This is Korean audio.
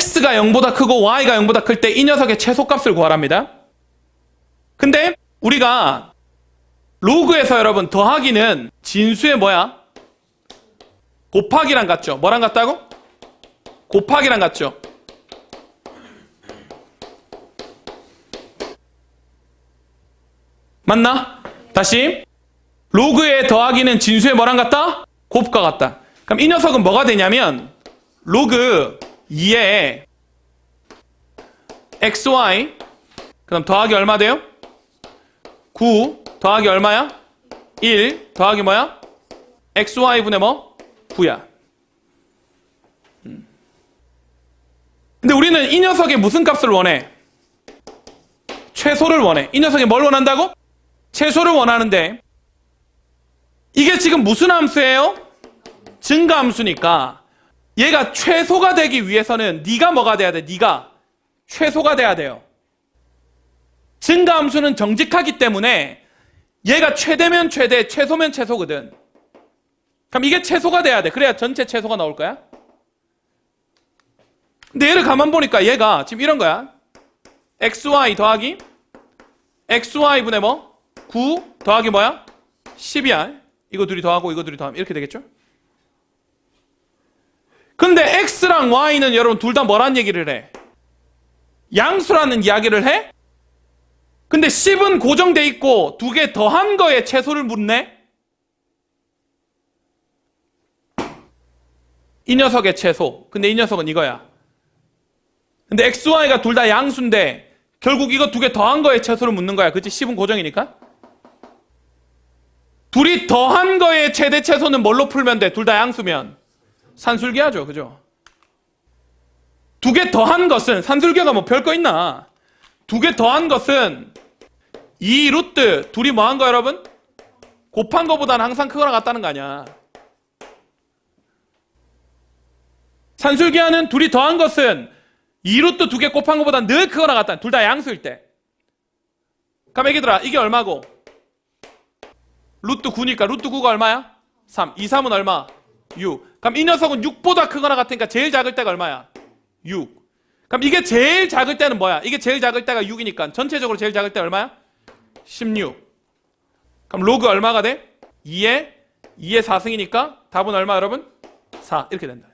x가 0보다 크고 y가 0보다 클 때 이 녀석의 최소값을 구하랍니다. 근데 우리가 로그에서 여러분 더하기는 진수의 뭐야? 곱하기랑 같죠? 뭐랑 같다고? 곱하기랑 같죠? 맞나? 다시 로그의 더하기는 진수의 뭐랑 같다? 곱과 같다. 그럼 이 녀석은 뭐가 되냐면 로그 2에 xy 그다음 더하기 얼마 돼요? 9 더하기 얼마야? 1 더하기 뭐야? xy분의 뭐? 9야. 음. 근데 우리는 이 녀석의 무슨 값을 원해? 최소를 원해. 이 녀석이 뭘 원한다고? 최소를 원하는데 이게 지금 무슨 함수예요? 증가함수니까 얘가 최소가 되기 위해서는 네가 뭐가 돼야 돼? 네가 최소가 돼야 돼요. 증가함수는 정직하기 때문에 얘가 최대면 최대, 최소면 최소거든. 그럼 이게 최소가 돼야 돼. 그래야 전체 최소가 나올 거야. 근데 얘를 가만 보니까 얘가 지금 이런 거야. xy 더하기 xy분의 뭐? 9 더하기 뭐야? 10이야. 이거 둘이 더하고 이거 둘이 더하면 이렇게 되겠죠? 근데 x랑 y는 여러분 둘 다 뭐란 얘기를 해? 양수라는 이야기를 해? 근데 10은 고정돼 있고 두 개 더한 거에 최소를 묻네? 이 녀석의 최소. 근데 이 녀석은 이거야. 근데 x, y가 둘 다 양수인데 결국 이거 두 개 더한 거에 최소를 묻는 거야. 그치? 10은 고정이니까. 둘이 더한 거에 최대 최소는 뭘로 풀면 돼? 둘 다 양수면. 산술기하죠. 그죠? 두 개 더한 것은 산술기가 뭐 별거 있나? 두 개 더한 것은 이 루트 둘이 뭐 한 거 여러분? 곱한 거보다는 항상 크거나 같다는 거 아니야. 산술기하는 둘이 더한 것은 이 루트 두 개 곱한 거보다 늘 크거나 같다. 둘 다 양수일 때. 그럼 얘기들아 이게 얼마고? 루트 9니까 루트 9가 얼마야? 3. 2, 3은 얼마? 6. 그럼 이 녀석은 6보다 크거나 같으니까 제일 작을 때가 얼마야? 6. 그럼 이게 제일 작을 때는 뭐야? 이게 제일 작을 때가 6이니까 전체적으로 제일 작을 때 얼마야? 16. 그럼 로그 얼마가 돼? 2에 2의 4승이니까 답은 얼마 여러분? 4. 이렇게 된다.